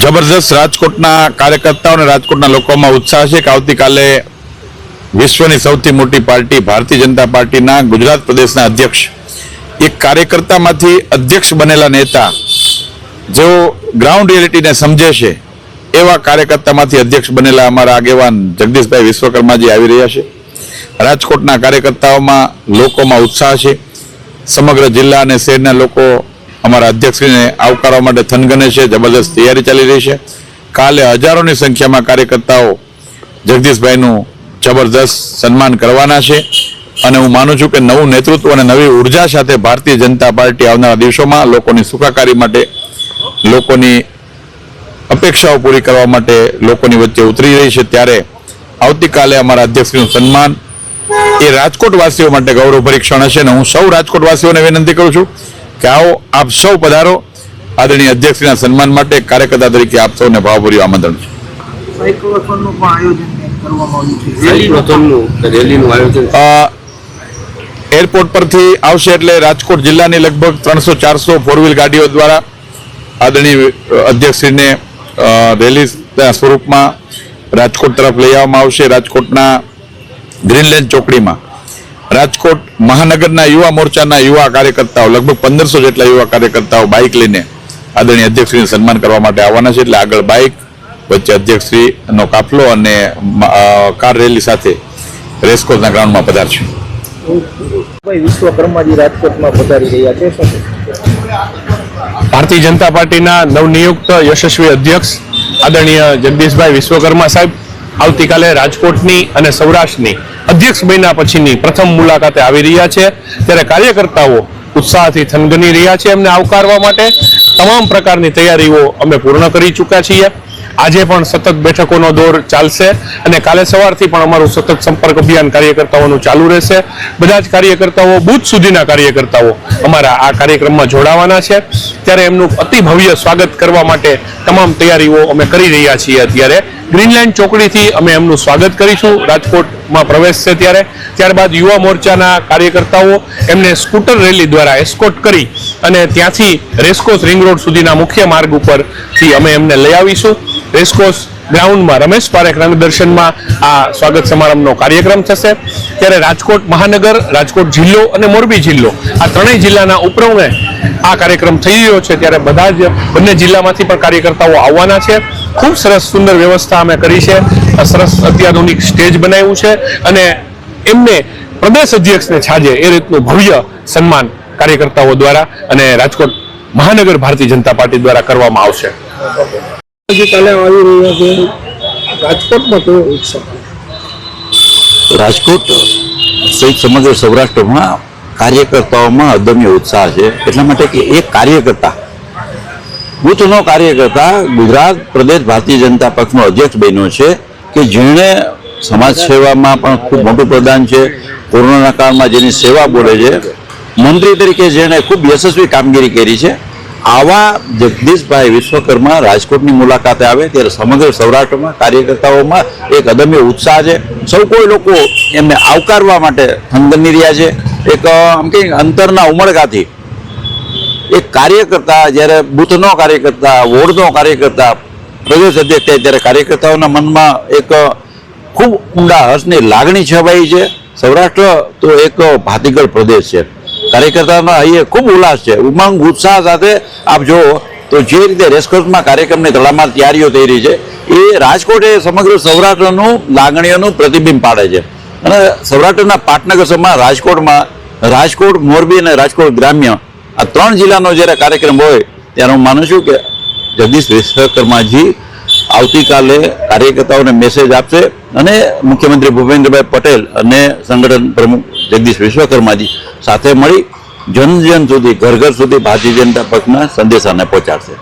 જબરજસ્ત રાજકોટના કાર્યકર્તાઓ અને રાજકોટના લોકોમાં ઉત્સાહ છે કે આવતીકાલે વિશ્વની સૌથી મોટી પાર્ટી ભારતીય જનતા પાર્ટીના ગુજરાત પ્રદેશના અધ્યક્ષ, એક કાર્યકર્તામાંથી અધ્યક્ષ બનેલા નેતા જેઓ ગ્રાઉન્ડ રિયાલિટીને સમજે છે, એવા કાર્યકર્તામાંથી અધ્યક્ષ બનેલા અમારા આગેવાન જગદીશભાઈ વિશ્વકર્માજી આવી રહ્યા છે. રાજકોટના કાર્યકર્તાઓમાં લોકોમાં ઉત્સાહ છે. સમગ્ર જિલ્લા અને શહેરના લોકો અમારા અધ્યક્ષશ્રીને આવકારવા માટે થનગને છે, જબરદસ્ત તૈયારી ચાલી રહી છે. કાલે હજારોની સંખ્યામાં કાર્યકર્તાઓ જગદીશભાઈનું જબરદસ્ત સન્માન કરવાના છે અને હું માનું છું કે નવું નેતૃત્વ અને નવી ઊર્જા સાથે ભારતીય જનતા પાર્ટી આવનારા દિવસોમાં લોકોની સુખાકારી માટે, લોકોની અપેક્ષાઓ પૂરી કરવા માટે લોકોની વચ્ચે ઉતરી રહી છે. ત્યારે આવતીકાલે અમારા અધ્યક્ષનું સન્માન એ રાજકોટવાસીઓ માટે ગૌરવ પરીક્ષણ હશે અને હું સૌ રાજકોટવાસીઓને વિનંતી કરું છું કે આવો આપ સૌ પધારો. આદરણીય અધ્યક્ષના સન્માન માટે કાર્યકર્તા તરીકે આપ સૌને ભાવભર્યું આમંત્રણ છે. સાયક્લોથોનનું પણ આયોજન કંઈક કરવામાં આવ્યું છે. રેલીનું રેલીનું આયોજન. અ, એરપોર્ટ પરથી આવશે એટલે રાજકોટ જિલ્લાની લગભગ ત્રણસો ચારસો ફોર વ્હીલ ગાડીઓ દ્વારા આદરણીય અધ્યક્ષશ્રીને રેલી રેલીના સ્વરૂપમાં રાજકોટ તરફ લઈ આવવામાં આવશે. રાજકોટના ગ્રીનલેન્ડ ચોકડીમાં. રાજકોટ મહાનગરના યુવા મોરચાના યુવા કાર્યકર્તાઓ લગભગ પંદરસો જેટલા યુવા કાર્યકર્તાઓ બાઇક લઈને આદરણીય અધ્યક્ષશ્રીને સન્માન કરવા માટે આવવાના છે. એટલે આગળ બાઇક વચ્ચે અધ્યક્ષશ્રીનો કાફલો અને કાર રેલી સાથે રેસકોર્સના ગ્રાઉન્ડમાં પધારશે ભાઈ વિશ્વકર્માજી રાજકોટમાં પધારી રહ્યા છે. ભારતીય જનતા પાર્ટીના નવનિયુક્ત યશસ્વી અધ્યક્ષ આદરણીય જગદીશભાઈ વિશ્વકર્મા સાહેબ આવતીકાલે રાજકોટની અને સૌરાષ્ટ્રની અધ્યક્ષ બન્યા પછીની પ્રથમ મુલાકાતે આવી રહ્યા છે. ત્યારે કાર્યકર્તાઓ ઉત્સાહથી થનગની રહ્યા છે. એમને આવકારવા માટે તમામ પ્રકારની તૈયારીઓ અમે પૂર્ણ કરી ચૂક્યા છીએ. આજે પણ સતત બેઠકોનો દોર ચાલશે અને કાલે સવારથી પણ અમારું સતત સંપર્ક અભિયાન કાર્યકર્તાઓનું ચાલુ રહેશે. બધા જ કાર્યકર્તાઓ બુથ સુધીના કાર્યકર્તાઓ અમારા આ કાર્યક્રમમાં જોડાવાના છે. ત્યારે એમનું અતિ ભવ્ય સ્વાગત કરવા માટે તમામ તૈયારીઓ અમે કરી રહ્યા છીએ અત્યારે. ગ્રીનલેન્ડ ચોકડીથી અમે એમનું સ્વાગત કરીશું. રાજકોટમાં પ્રવેશ છે ત્યારે. ત્યારબાદ યુવા મોરચાના કાર્યકર્તાઓ એમને સ્કૂટર રેલી દ્વારા એસ્કોટ કરી અને ત્યાંથી રેસકોસ રિંગ રોડ સુધીના મુખ્ય માર્ગ ઉપરથી અમે એમને લઈ આવીશું. રેસકોસ ગ્રાઉન્ડમાં રમેશ પારેખ રંગદર્શનમાં આ સ્વાગત સમારંભનો કાર્યક્રમ થશે. ત્યારે રાજકોટ મહાનગર, રાજકોટ જિલ્લો અને મોરબી જિલ્લો આ ત્રણેય જિલ્લાના ઉપરમે આ કાર્યક્રમ થઈ રહ્યો છે. ત્યારે બધા જ બંને જિલ્લામાંથી પણ કાર્યકર્તાઓ આવવાના છે. ખૂબ સરસ સુંદર વ્યવસ્થા અમે કરી છે. સરસ અત્યાધુનિક સ્ટેજ બનાવ્યું છે અને એમને પ્રદેશ અધ્યક્ષને છાજે એ રીતનું ભવ્ય સન્માન કાર્યકર્તાઓ દ્વારા અને રાજકોટ મહાનગર ભારતીય જનતા પાર્ટી દ્વારા કરવામાં આવશે. આવી રહ્યા છે, રાજકોટમાં કયો ઉત્સવ રાજકોટ સહિત સમગ્ર સૌરાષ્ટ્રમાં કાર્યકર્તાઓમાં અદમ્ય ઉત્સાહ છે. એટલા માટે કે એક કાર્યકર્તા, બુથનો કાર્યકર્તા ગુજરાત પ્રદેશ ભારતીય જનતા પક્ષનો અધ્યક્ષ બન્યો છે કે જેણે સમાજ સેવામાં પણ ખૂબ મોટું પ્રદાન છે. કોરોના કાળમાં જેની સેવા બોલે છે. મંત્રી તરીકે જેણે ખૂબ યશસ્વી કામગીરી કરી છે. આવા જગદીશભાઈ વિશ્વકર્મા રાજકોટની મુલાકાતે આવે ત્યારે સમગ્ર સૌરાષ્ટ્રમાં કાર્યકર્તાઓમાં એક અદમ્ય ઉત્સાહ છે. સૌ કોઈ લોકો એમને આવકારવા માટે થનગની રહ્યા છે. એક આમ કે અંતરના ઉમળકાથી એક કાર્યકર્તા જ્યારે બુથનો કાર્યકર્તા, વોર્ડનો કાર્યકર્તા, પ્રદેશ અધ્યક્ષ થાય ત્યારે કાર્યકર્તાઓના મનમાં એક ખૂબ ઊંડા હર્ષની લાગણી છવાઈ છે. સૌરાષ્ટ્ર તો એક ભાતીગળ પ્રદેશ છે. કાર્યકર્તાઓના અહીંયા ખૂબ ઉલ્લાસ છે, ઉમંગ, ઉત્સાહ સાથે આપ જુઓ તો જે રીતે રેસકોર્સમાં કાર્યક્રમની તડામાર તૈયારીઓ થઈ રહી છે, એ રાજકોટ સમગ્ર સૌરાષ્ટ્રનું લાગણીઓનું પ્રતિબિંબ પાડે છે. અને સૌરાષ્ટ્રના પાટનગર સમા રાજકોટમાં રાજકોટ, મોરબી અને રાજકોટ ગ્રામ્ય આ ત્રણ જિલ્લાનો જ્યારે કાર્યક્રમ હોય, ત્યારે હું માનું છું કે જગદીશ વિશ્વકર્માજી આવતીકાલે કાર્યકર્તાઓને મેસેજ આપશે અને મુખ્યમંત્રી ભૂપેન્દ્રભાઈ પટેલ અને સંગઠન પ્રમુખ જગદીશ વિશ્વકર્માજી સાથે મળી જન જન સુધી, ઘર ઘર સુધી ભારતીય જનતા પક્ષના સંદેશાને પહોંચાડશે.